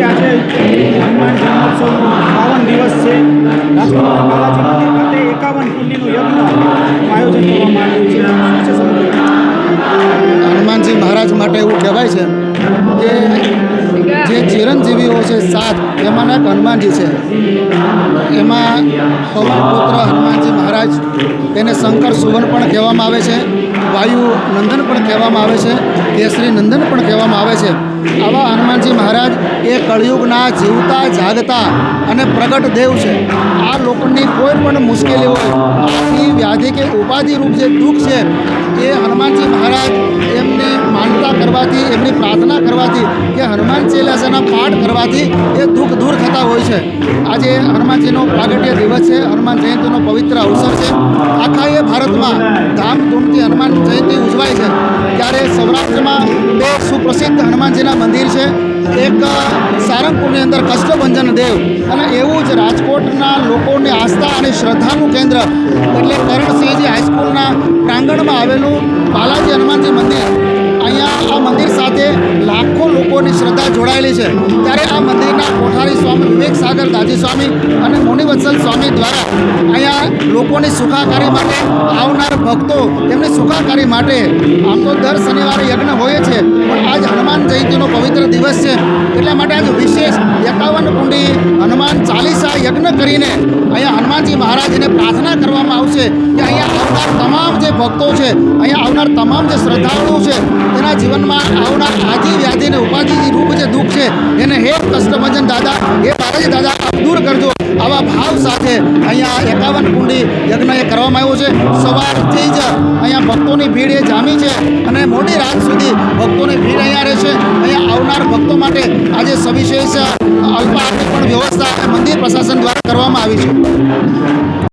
બાલાજી આજે હનુમાન જન્મોત્સવનો બાવન દિવસ છે. રાજકોટના બાલાજી એકાવન કુંડીનું યજ્ઞનું આયોજન કરવામાં આવ્યું છે. હનુમાનજી મહારાજ માટે એવું કહેવાય છે કે ચિરંજીવીઓ છે, સાત, એમાંના એક હનુમાનજી છે. એમાં પવન પુત્ર હનુમાનજી મહારાજ એને શંકર સુવન પણ કહેવામાં આવે છે, વાયુ નંદન પણ કહેવામાં આવે છે, કેસરી નંદન પણ કહેવામાં આવે છે. આવા હનુમાનજી મહારાજ એ કળિયુગના જીવતા, જાગતા અને પ્રગટ દેવ છે. આ લોકોની કોઈ પણ મુશ્કેલી હોય, આથી વ્યાધિ કે ઉપાધિરૂપ જે દુઃખ છે, એ હનુમાનજી મહારાજ એમની કરવાથી, એમની પ્રાર્થના કરવાથી કે હનુમાન ચાલીસાના પાઠ કરવાથી એ દુઃખ દૂર થતા હોય છે. આજે હનુમાનજીનો પ્રાગટ્ય દિવસ છે, હનુમાન જયંતિનો પવિત્ર અવસર છે. આખા એ ભારતમાં ધામધૂમથી હનુમાન જયંતિ ઉજવાય છે. ત્યારે સૌરાષ્ટ્રમાં બે સુપ્રસિદ્ધ હનુમાનજીના મંદિર છે. એક સારંગપુરની અંદર કષ્ટભંજન દેવ અને એવું જ રાજકોટના લોકોની આસ્થા અને શ્રદ્ધાનું કેન્દ્ર. એટલે કરણસિંહજી હાઈસ્કૂલના પ્રાંગણમાં આવેલું બાલાજી હનુમાનજી છે. ત્યારે આ મંદિરના કોઠારી સ્વામી વિવેક સાગર દાજી સ્વામી અને મુનિવત્સલ સ્વામી દ્વારા અહીંયા લોકોની સુખાકારી માટે આવનાર ભક્તો તેમની સુખાકારી માટે આમ તો દર શનિવારે યજ્ઞ હોય છે, પણ આજ હનુમાન જયંતિનો પવિત્ર દિવસ છે. એટલા માટે આજ વિશેષ એકાવન કુંડી હનુમાન ચાલીસા યજ્ઞ કરીને અહીંયા હનુમાનજી મહારાજને પ્રાર્થના કરવામાં આવશે કે અહીંયા આવનાર તમામ જે ભક્તો છે, અહીંયા આવનાર તમામ જે શ્રદ્ધાળુઓ છે, તેના જીવનમાં આવનાર આજી વ્યાધિને ઉપાધિ રૂપ જે દુઃખ છે, એને હે કષ્ટભજન દાદા એકાવન કુંડી યજ્ઞ એ કરવામાં આવ્યો છે. સવારથી જ અહીંયા ભક્તોની ભીડ એ જામી છે અને મોડી રાત સુધી ભક્તોની ભીડ અહીંયા રહેશે અહીંયા આવનાર ભક્તો માટે આજે સવિશેષ અલ્પાહારની પણ વ્યવસ્થા મંદિર પ્રશાસન દ્વારા કરવામાં આવી છે.